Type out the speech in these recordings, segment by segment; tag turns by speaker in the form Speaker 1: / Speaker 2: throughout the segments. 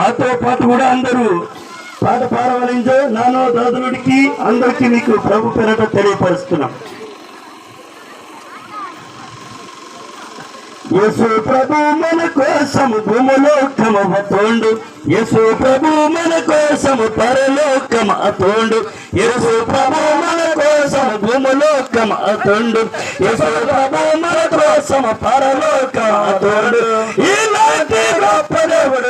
Speaker 1: మాతో పాటు కూడా అందరూ పాట పారవలించో నానో దాదులుడికి అందరికీ మీకు ప్రభు పేరట తెలియపరుస్తున్నాం. యశో ప్రభు మన కోసము భూములోకము అతోండు. యశో ప్రభు మన కోసము పరలోకము అతోండు. యశో ప్రభు మన కోసము భూములోకము అతోండు. యశో ప్రభు మన కోసము పరలోకము అతోండు. ఇలాంటి గొప్ప దేవుడు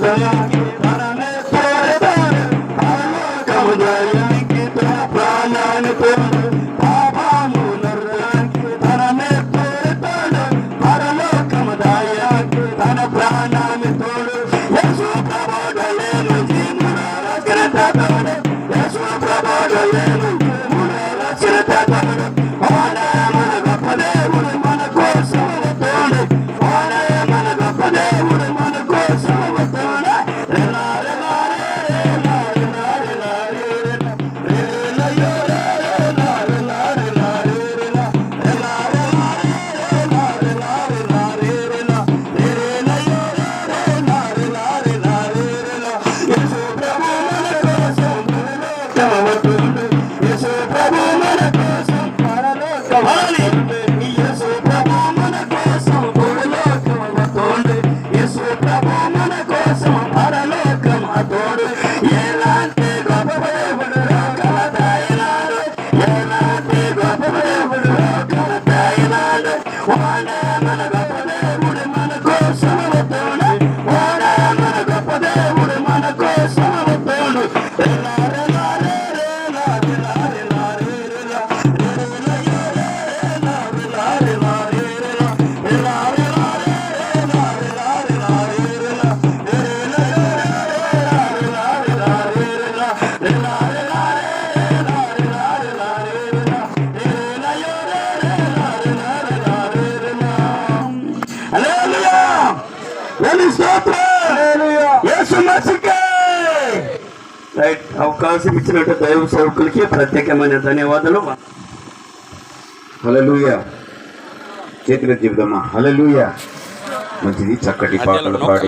Speaker 1: Yeah. I'm na రైట్ అవకాశం ఇచ్చినట్టు దైవ సేవకులకి ప్రత్యేకమైన ధన్యవాదాలు.
Speaker 2: హలలుయ చేతులు చెబుదామా హలలుయ మంచిది చక్కటి పాటలు పాడి.